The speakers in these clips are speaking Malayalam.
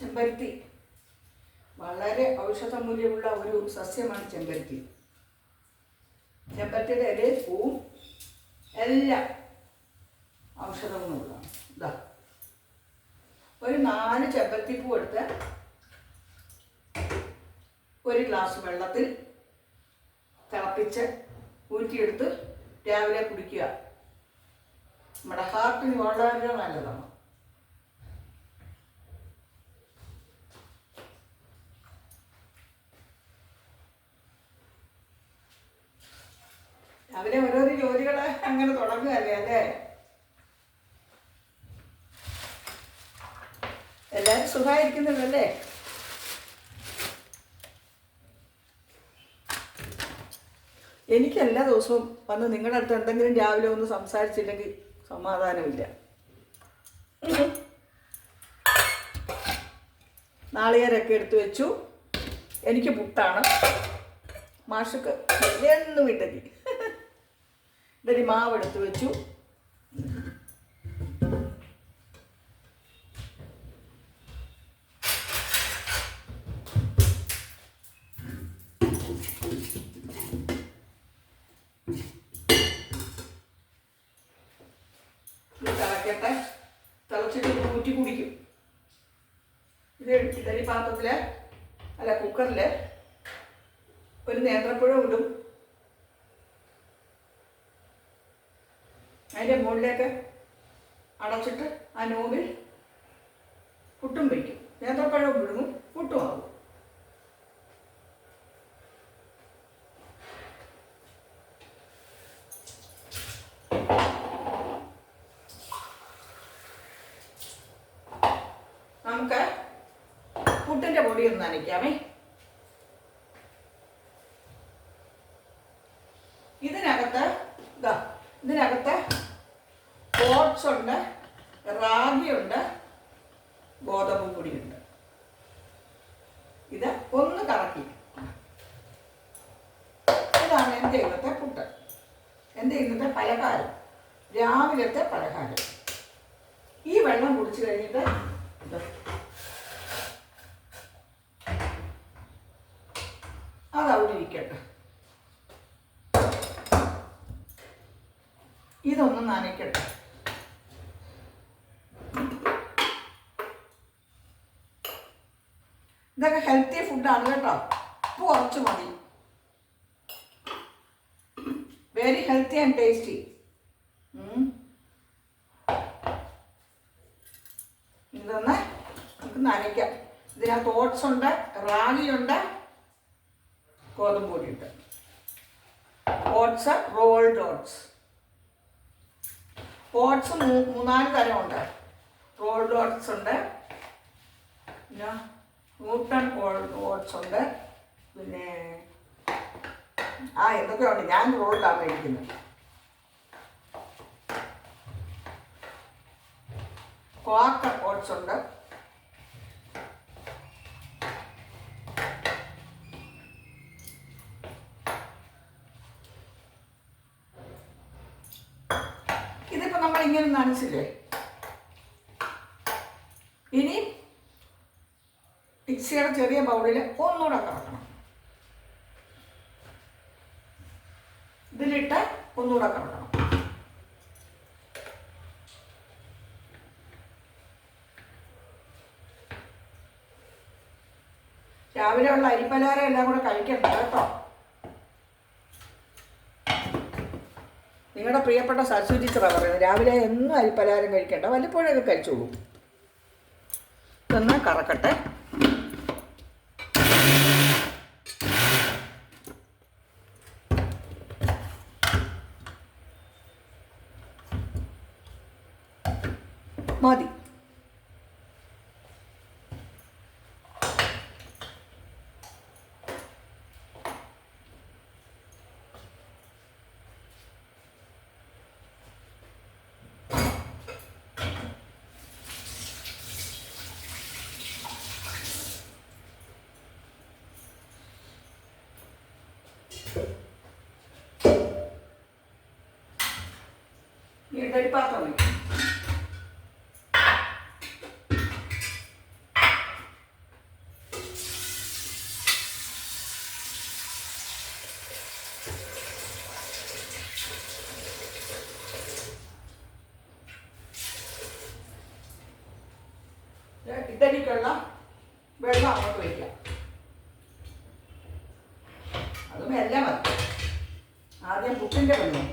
ചെമ്പരത്തി. വളരെ ഔഷധ മൂല്യമുള്ള ഒരു സസ്യമാണ് ചെമ്പരത്തി. ചെമ്പരത്തിയുടെ ഇല പൂവും എല്ലാം ഔഷധങ്ങളുള്ളതാണ്. ഇതാ ഒരു നാല് ചെമ്പരത്തിപ്പൂ എടുത്ത് ഒരു ഗ്ലാസ് വെള്ളത്തിൽ തിളപ്പിച്ച് ഊറ്റിയെടുത്ത് രാവിലെ കുടിക്കുക. നമ്മുടെ ഹാർട്ടിന് വളരെ നല്ലതാണ്. രാവിലെ ഓരോരോ ജോലികൾ അങ്ങനെ തുടങ്ങുകയല്ലേ? അല്ലേ? എല്ലാവരും സുഖമായിരിക്കുന്നുണ്ടല്ലേ? എനിക്ക് എല്ലാ ദിവസവും വന്ന് നിങ്ങളുടെ അടുത്ത് എന്തെങ്കിലും രാവിലെ ഒന്ന് സംസാരിച്ചില്ലെങ്കിൽ സമാധാനമില്ല. നാളികേരൊക്കെ എടുത്തു വെച്ചു. എനിക്ക് പുട്ടാണ്. മാഷക്ക് എന്നും ഇട്ടതി ഇഡലി മാവ് എടുത്ത് വെച്ചു തിളച്ചിട്ട് ഊറ്റി കുടിക്കും. ഇത് ഇഡലി പാത്രത്തിൽ അല്ല കുക്കറിൽ ഒരു നേന്ത്രപ്പഴം ഇടും അതിന്റെ മുകളിലേക്ക് അടച്ചിട്ട് ആ നോവിൽ പുട്ടും വയ്ക്കും നേന്ത്രപ്പഴം വിഴുങ്ങും പുട്ടും ആവും നമുക്ക് പുട്ടിന്റെ പൊടി ഒന്ന് നനയ്ക്കാമേ ഇതിനകത്ത് ഇതാ ഇതിനകത്ത് ഓട്സ് ഉണ്ട് റാഗിയുണ്ട് ഗോതമ്പ് പൊടിയുണ്ട് ഇത് ഒന്ന് കറക്കി ഇതാണ് എന്റെ ഇന്നത്തെ പുട്ട് എന്റെ ഇന്നത്തെ പലഹാരം രാവിലത്തെ പലഹാരം ഈ വെള്ളം കുടിച്ചു കഴിഞ്ഞിട്ട് ഇത് അതവിടെ ഇരിക്കട്ടെ ഇതൊന്ന് നനയ്ക്കട്ടെ. ഇതൊക്കെ ഹെൽത്തി ഫുഡാണ് കേട്ടോ. ഉപ്പ് കുറച്ച് മതി. വെരി ഹെൽത്തി ആൻഡ് ടേസ്റ്റി ഇതൊന്ന് നമുക്ക് നനയ്ക്കാം. ഇതിനകത്ത് ഓട്സ് ഉണ്ട് റാഗിയുണ്ട് ഗോതമ്പ് പൊടിയുണ്ട് ഓട്സ് റോൾഡ് ഓട്സ് ഓട്സ് മൂന്നാൽ തരമുണ്ട്. റോൾഡ് ഓട്സ് ഉണ്ട്. പിന്നെ ന്യൂട്ടൺ ഓട്സ് ഉണ്ട്. പിന്നെ ആ എന്തൊക്കെയുണ്ട്? ഞാൻ റോൾഡാണ് മേടിക്കുന്നത് ക്വാക്കർ ഓട്സ് ഉണ്ട്. നനച്ചില്ലേ ഇനി മിക്സിയുടെ ചെറിയ ബൗളിൽ ഒന്നുകൂടെ കറക്കണം. ഇതിലിട്ട് ഒന്നുകൂടെ കറക്കണം. രാവിലെ ഉള്ള അരിപ്പലഹാരം എല്ലാം കൂടെ കഴിക്കണ്ട കേട്ടോ. നിങ്ങളുടെ പ്രിയപ്പെട്ട സരസ്വതി ടീച്ചറാണ് പറയുന്നത്. രാവിലെ എന്നും അരിപ്പലഹാരം കഴിക്കേണ്ട വല്ലപ്പോഴൊക്കെ കഴിച്ചോളൂ. ഇതൊന്ന് കറക്കട്ടെ. ഇഡലി പാത്രം വെള്ളം അങ്ങോട്ട് വയ്ക്കാം അതും എല്ലാം മതി ആദ്യം പുട്ടിന്റെ വെള്ളം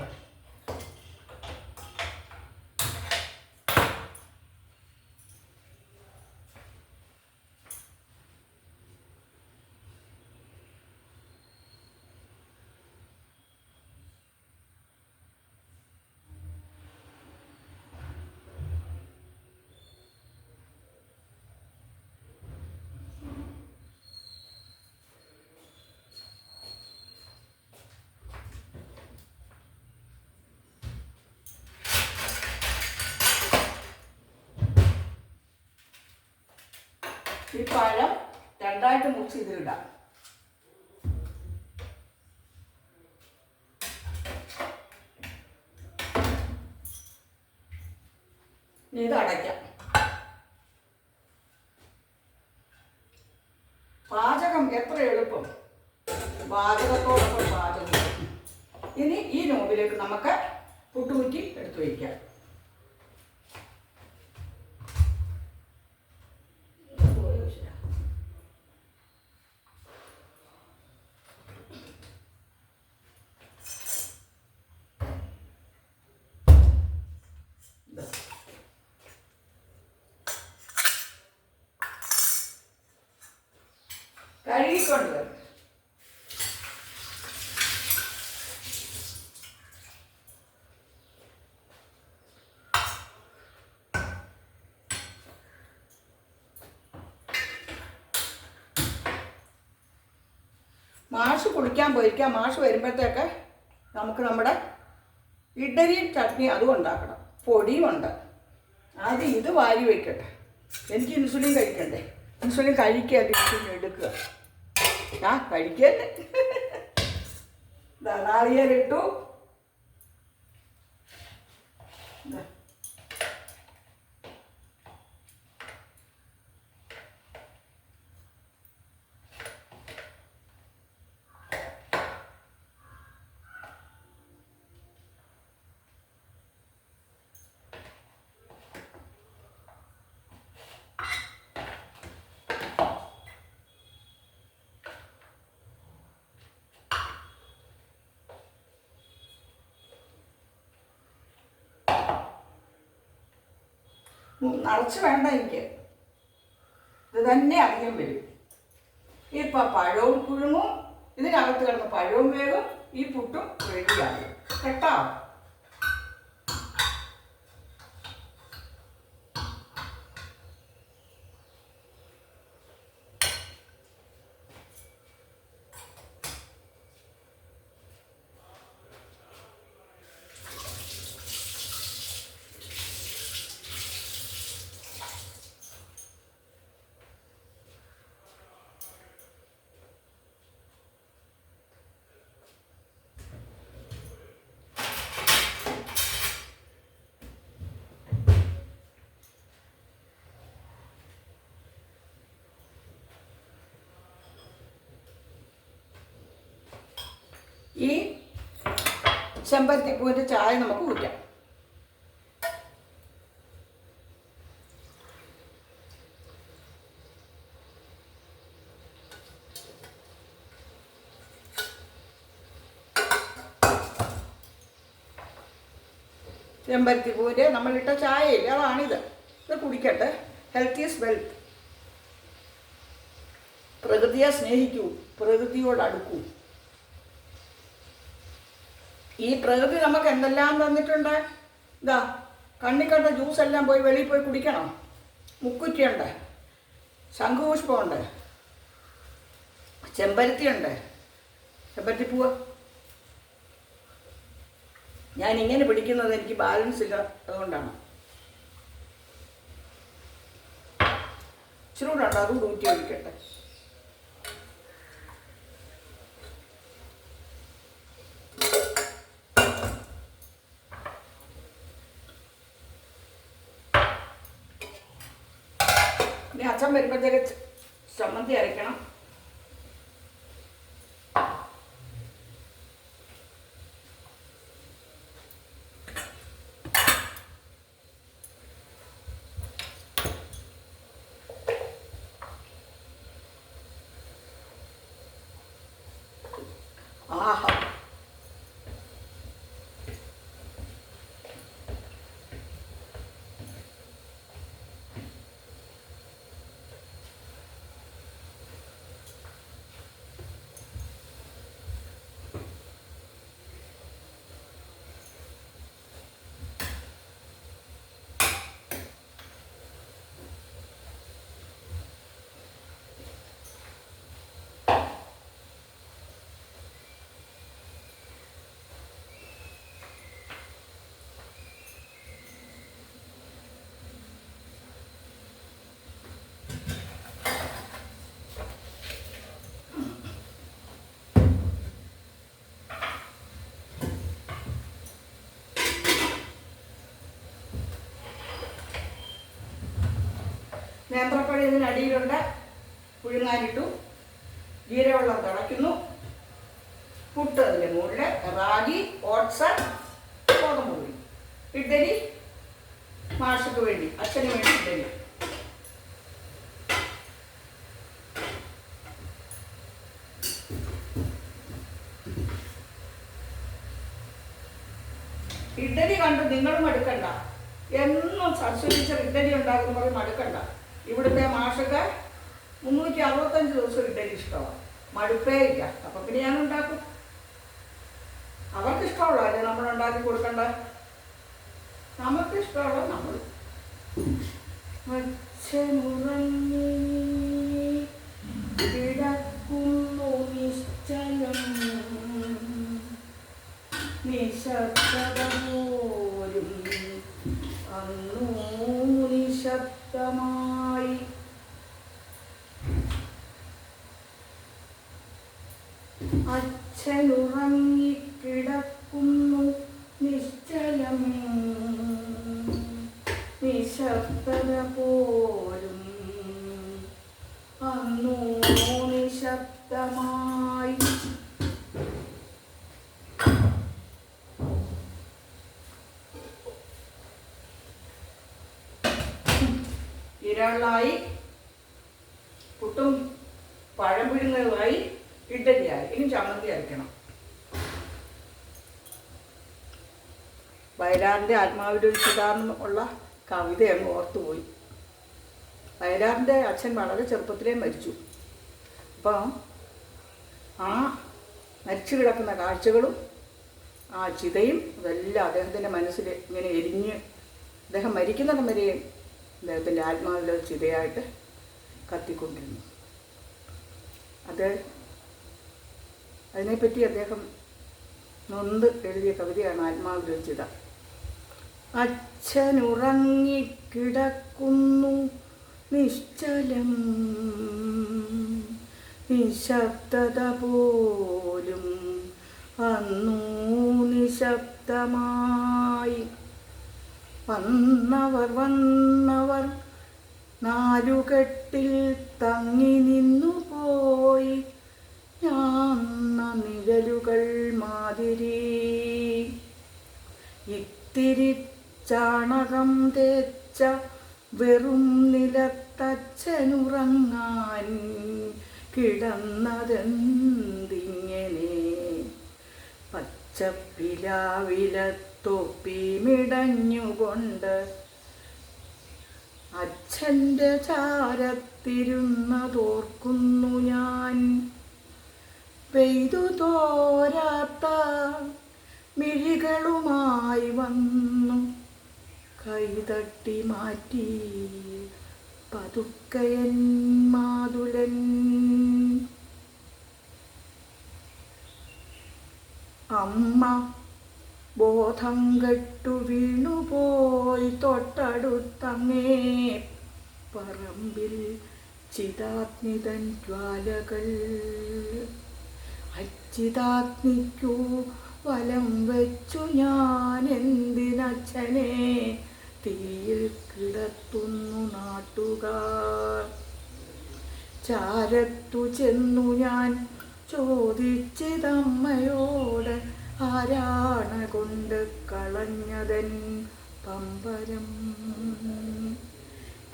ഈ പഴം രണ്ടായിട്ട് മുറിച്ച് ഇതിലിടാം ഇത് അടയ്ക്കാം. പാചകം എത്ര എളുപ്പം. പാചകത്തോടൊപ്പം പാചകം. ഇനി ഈ നോമ്പിലേക്ക് നമുക്ക് പുട്ടുകുറ്റി എടുത്തു വയ്ക്കാം. കഴുകിക്കൊണ്ട്. വരും മാഷ് കുളിക്കാൻ പോയിരിക്കാം. മാഷ് വരുമ്പോഴത്തേക്ക് നമുക്ക് നമ്മുടെ ഇഡലിയും ചട്നി അതും ഉണ്ടാക്കണം. പൊടിയും ഉണ്ട്. ആദ്യം ഇത് വാരി വയ്ക്കട്ടെ. എനിക്ക് ഇൻസുലിൻ കഴിക്കണ്ടേ? ഇൻസുലിൻ കഴിക്കുക ഇൻസുലിൻ എടുക്കുക. ആ കഴിക്കല്ലേ. നാളികേരിട്ടു നിറച്ച് വേണ്ട എനിക്ക്. ഇത് തന്നെ അധികം വരും. ഇപ്പം പഴവും പുഴുങ്ങും ഇതിനകത്ത് കിടന്ന് പഴവും വേഗം ഈ പുട്ടും റെഡിയാകും കേട്ടോ? ഈ ചെമ്പരത്തിപ്പൂവിന്റെ ചായ നമുക്ക് ഊറ്റാം. ചെമ്പരത്തിപ്പൂവിന്റെ നമ്മളിട്ട ചായയില്ല അതാണിത്. ഇത് കുടിക്കട്ടെ. ഹെൽത്ത് ഈസ് വെൽത്ത് പ്രകൃതിയെ സ്നേഹിക്കൂ പ്രകൃതിയോട് അടുക്കൂ. ഈ പ്രകൃതി നമുക്ക് എന്തെല്ലാം തന്നിട്ടുണ്ട്? ഇതാ കണ്ണിക്കണ്ട ജ്യൂസ് എല്ലാം പോയി വെളിയിൽ പോയി കുടിക്കണം. മുക്കുറ്റിയുണ്ട്. ശംഖുപുഷ്പമുണ്ട്. ചെമ്പരത്തിയുണ്ട്. ചെമ്പരത്തിപ്പൂവ്. ഞാൻ ഇങ്ങനെ പിടിക്കുന്നത് എനിക്ക് ബാലൻസ് ഇല്ല അതുകൊണ്ടാണ്. ഇച്ചിരി കൂടെ ഉണ്ട് അതും ഊറ്റി ഒഴിക്കട്ടെ. അച്ഛൻ വരുമ്പോഴത്തേക്ക് ചമ്മന്തി അരയ്ക്കണം. നേന്ത്രപ്പഴം ഇതിനടിയിലുണ്ട് പുഴുങ്ങാനിട്ടു. ജീരവെള്ളം തിളയ്ക്കുന്നു. പുട്ട് അതിന്റെ മുകളിൽ റാഗി ഓട്സ് ഗോതമ്പ് പൊടി ഇഡ്ഡലി മാഷക്ക് വേണ്ടി അച്ഛന് വേണ്ടി ഇഡ്ഡലി. ഇഡ്ഡലി കണ്ട് നിങ്ങളും മടുക്കണ്ട. എന്നും സബ്സിഡിച്ച ഇഡ്ഡലി ഉണ്ടാക്കുന്ന എടുക്കണ്ട ഇവിടുത്തെ മാഷക്ക് മുന്നൂറ്റി അറുപത്തഞ്ച് ദിവസം ഇഡ്ഡലി ഇഷ്ടമാണ്. മടുപ്പേ ഇല്ല. അപ്പം പിന്നെ ഞാൻ ഉണ്ടാക്കും. അവർക്ക് ഇഷ്ടമുള്ള അല്ലേ നമ്മൾ ഉണ്ടാക്കി കൊടുക്കണ്ട. നമുക്ക് ഇഷ്ടമുള്ള നമ്മൾ അച്ഛനുറങ്ങി കിടക്കുന്നു നിശ്ചലം. അന്നു നിശബ്ദമായി അച്ഛനുറങ്ങിക്കിടക്കുന്നു നിശ്ചലം. നിശബ്ദത പോലും അന്നു നിശബ്ദമായി. ഇരളായി പുട്ടും പഴം പിഴുങ്ങലുമായി ഇഡ്ഡലിയായി ഇനി ചമ്മന്തി അരയ്ക്കണം വയലാറിന്റെ ആത്മാവിരുദ്ധാന്ന് ഉള്ള കവിത അങ്ങ് ഓർത്തുപോയി. വയലാറിന്റെ അച്ഛൻ വളരെ ചെറുപ്പത്തിലേ മരിച്ചു. അപ്പോൾ ആ മരിച്ചു കിടക്കുന്ന കാഴ്ചകളും ആ ചിതയും അതെല്ലാം അദ്ദേഹത്തിന്റെ മനസ്സിൽ ഇങ്ങനെ എരിഞ്ഞ് അദ്ദേഹം മരിക്കുന്നിടം വരെയും അദ്ദേഹത്തിന്റെ ആത്മാവിലെ ചിതയായിട്ട് കത്തിക്കൊണ്ടിരുന്നു. അത് അതിനെപ്പറ്റി അദ്ദേഹം നൊന്ത് എഴുതിയ കവിതയാണ് ആത്മാവിലെ ചിത. അച്ഛനുറങ്ങിക്കിടക്കുന്നു. നിശ്ചലം നിശബ്ദത പോലും അന്നു നിശബ്ദമായി വന്നവർ വന്നവർ നാലുകെട്ടിൽ തങ്ങി നിന്നു പോയി ഞാന്ന നിഴലുകൾ മാതിരി ഇത്തിരി ചാണകം തേച്ച വെറും നിലത്തച്ഛനുറങ്ങാൻ കിടന്നതെന്തിങ്ങനെ? പച്ചപ്പിലാവിലത്തൊപ്പിമിടഞ്ഞുകൊണ്ട് അച്ഛന്റെ ചാരത്തിരുന്നതോർക്കുന്നു ഞാൻ. പെയ്തു തോരാത്ത മിഴികളുമായി വന്നു കൈതട്ടി മാറ്റി. പതുക്കയൻ മാതുലൻ. അമ്മ ബോധം കെട്ടു വീണുപോയി തൊട്ടടുത്തങ്ങേ. പറമ്പിൽ ചിതാഗ്നിതൻ ജ്വാലകൾ. അച്ചിതാഗ്നിക്കു വലം വെച്ചു ഞാൻ എന്തിനച്ഛനെ തീയിൽ കിടത്തുന്നു നാട്ടുകാർ. ചാരത്തു ചെന്നു ഞാൻ ചോദിച്ചതമ്മയോട് ആരാണ് കൊണ്ട് കളഞ്ഞതൻ പമ്പരം.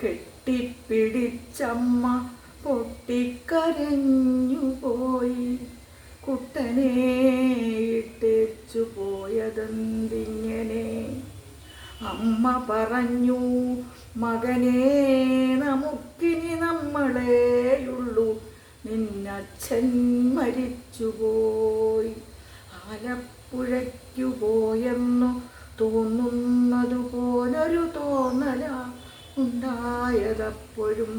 കെട്ടിപ്പിടിച്ചമ്മ പൊട്ടിക്കരഞ്ഞു പോയി. കുട്ടനെ ഇട്ടേച്ചു പോയതെന്തിങ്ങനെ? കുട്ടനെ പറഞ്ഞു മകനേ നമുക്കിനി നമ്മളെയുള്ളൂ. നിന്നച്ഛൻ മരിച്ചുപോയി. ആലപ്പുഴയ്ക്കു പോയെന്നു തോന്നുന്നതു പോലൊരു തോന്നല ഉണ്ടായതപ്പോഴും.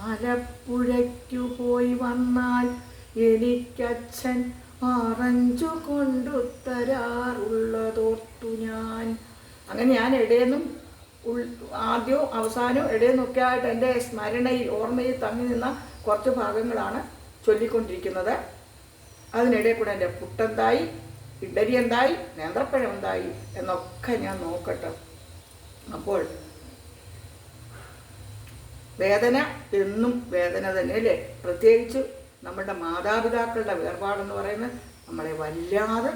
ആലപ്പുഴയ്ക്കു പോയി വന്നാൽ എനിക്കച്ഛൻ ആറഞ്ചു കൊണ്ടു തരാറുള്ളതോർത്തു ഞാൻ. അങ്ങനെ ഞാൻ എവിടെയെന്നും ഉൾ ആദ്യവും അവസാനവും ഇടയെന്നൊക്കെ ആയിട്ട് എന്റെ സ്മരണയിൽ ഓർമ്മയിൽ തങ്ങി നിന്ന കുറച്ച് ഭാഗങ്ങളാണ് ചൊല്ലിക്കൊണ്ടിരിക്കുന്നത്. അതിനിടെ കൂടെ എന്റെ പുട്ടെന്തായി ഇഡലി എന്തായി നേന്ത്രപ്പഴം എന്തായി എന്നൊക്കെ ഞാൻ നോക്കട്ടെ. അപ്പോൾ വേദന എന്നും വേദന തന്നെ അല്ലേ? പ്രത്യേകിച്ച് നമ്മുടെ മാതാപിതാക്കളുടെ വേർപാടെന്ന് പറയുന്നത് നമ്മളെ വല്ലാതെ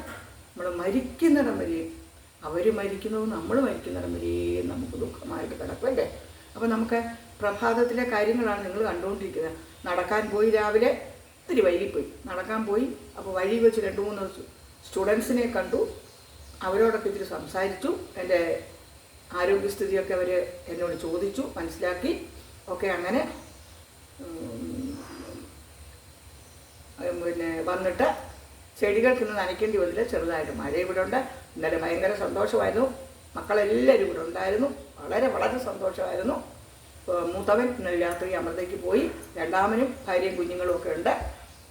നമ്മൾ മരിക്കുന്നിടം വരെയും അവർ മരിക്കുന്നതും നമ്മൾ മരിക്കുന്നിടം വരെയും നമുക്ക് ദുഃഖമായിട്ട് കിടക്കല്ലേ അപ്പോൾ നമുക്ക് പ്രഭാതത്തിലെ കാര്യങ്ങളാണ് നിങ്ങൾ കണ്ടുകൊണ്ടിരിക്കുന്നത്. നടക്കാൻ പോയി രാവിലെ ഇത്തിരി വൈകിപ്പോയി നടക്കാൻ പോയി അപ്പോൾ വഴി വെച്ച് രണ്ട് മൂന്ന് സ്റ്റുഡൻസിനെ കണ്ടു. അവരോടൊക്കെ ഇത്തിരി സംസാരിച്ചു. എന്റെ ആരോഗ്യസ്ഥിതിയൊക്കെ അവർ എന്നോട് ചോദിച്ചു മനസ്സിലാക്കി. ഒക്കെ അങ്ങനെ പിന്നെ വന്നിട്ട് ചെടികൾക്ക് ഇന്ന് നനയ്ക്കേണ്ടി വന്നില്ല. ചെറുതായിട്ട് മഴ ഇവിടെ ഉണ്ട്. ഇന്നലെ ഭയങ്കര സന്തോഷമായിരുന്നു. മക്കളെല്ലാവരും ഇവിടെ ഉണ്ടായിരുന്നു. വളരെ വളരെ സന്തോഷമായിരുന്നു. മൂത്തവൻ രാത്രി അമൃതയ്ക്ക് പോയി. രണ്ടാമനും ഭാര്യയും കുഞ്ഞുങ്ങളും ഒക്കെ ഉണ്ട്.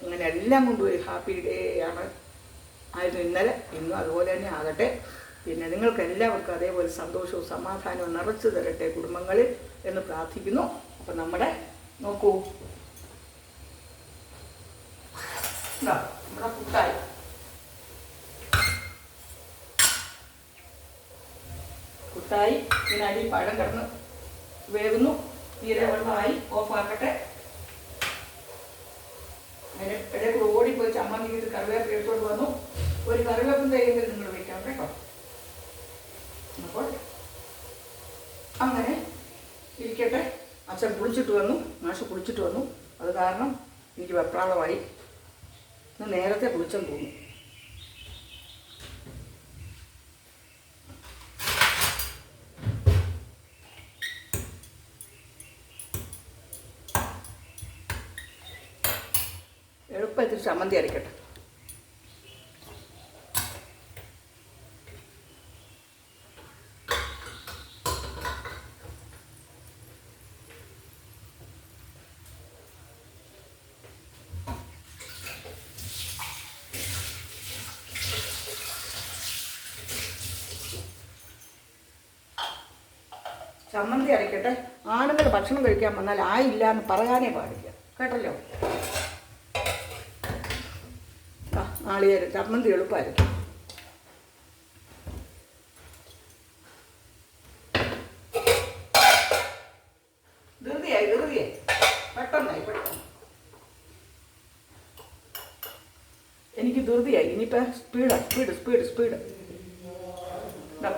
അങ്ങനെ എല്ലാം കൊണ്ടും ഒരു ഹാപ്പി ഡേ ആണ്. ആയിരുന്നു ഇന്നലെ. ഇന്നും അതുപോലെ തന്നെ ആകട്ടെ. പിന്നെ നിങ്ങൾക്ക് എല്ലാവർക്കും അതേപോലെ സന്തോഷവും സമാധാനവും നിറച്ചു തരട്ടെ കുടുംബങ്ങളിൽ എന്ന് പ്രാർത്ഥിക്കുന്നു. അപ്പം നമ്മുടെ നോക്കൂ. നമ്മുടെ പുട്ടായി പുട്ടായി ഇതിനടി പഴം കിടന്ന് വേകുന്നു തീരെ വെള്ളമായി. ഓഫാക്കട്ടെ അതിന് ഇടയിൽ കൂടെ ചമ്മ നീട്ട് കറിവേപ്പ് എടുത്തോണ്ട് വന്നു. ഒരു കറിവേപ്പും തേങ്ങി നിങ്ങൾ വെക്കാം കേട്ടോ. അപ്പോൾ അങ്ങനെ ഇരിക്കട്ടെ. അച്ഛൻ കുളിച്ചിട്ട് വന്നു. മാഷ് കുളിച്ചിട്ട് വന്നു. അത് കാരണം എനിക്ക് വെപ്രാളമായി. നേരത്തെ കുളിച്ചെന്ന് തോന്നുന്നു എളുപ്പത്തിൽ ചമ്മന്തി അരക്കട്ടെ. ചമ്മന്തി അരക്കട്ടെ. ആണുങ്ങൾ ഭക്ഷണം കഴിക്കാൻ വന്നാൽ ആയില്ല എന്ന് പറയാനേ പാടില്ല. കേട്ടല്ലോ ആ നാളികേരം ചമ്മന്തി എളുപ്പമായിരിക്കും ധൃതിയായി ധൃതിയായി. പെട്ടെന്ന്. എനിക്ക് സ്പീഡാ സ്പീഡ് സ്പീഡ് സ്പീഡ്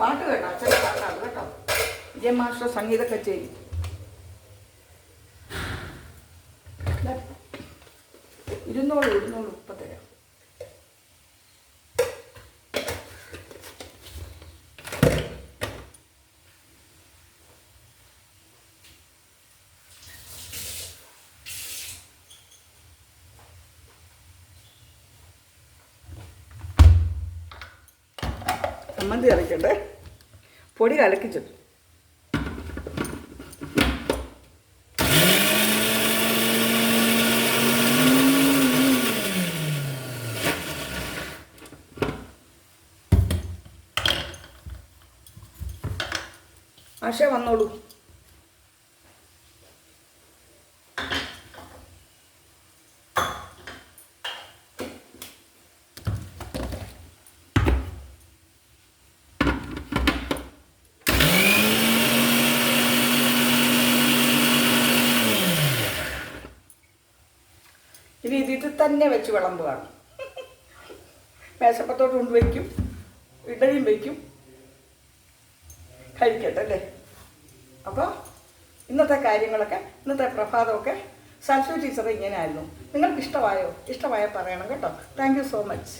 പാട്ട് കേട്ടോ അച്ഛന്റെ പാട്ടാണ് കേട്ടോ. വിജയ മാസ്റ്റർ സംഗീത കച്ചേരി ഇരുന്നോളൂ ഇരുന്നോളൂ ഇപ്പം തരാം ചമ്മന്തി ഇറക്കട്ടെ പൊടി കലക്കിച്ചു ആശ വന്നോളൂ ഇനി ഇതിൽ തന്നെ വെച്ച് വിളമ്പുകയാണ്. മേശപ്പത്തോട്ട് കൊണ്ട് വയ്ക്കും ഇഡലിയും വയ്ക്കും കഴിക്കട്ടെ അല്ലേ അപ്പോൾ ഇന്നത്തെ കാര്യങ്ങളൊക്കെ ഇന്നത്തെ പ്രഭാതമൊക്കെ സരസ്വതി ടീച്ചർ ഇങ്ങനെയായിരുന്നു. നിങ്ങൾക്ക് ഇഷ്ടമായോ ഇഷ്ടമായോ പറയണം കേട്ടോ. Thank so much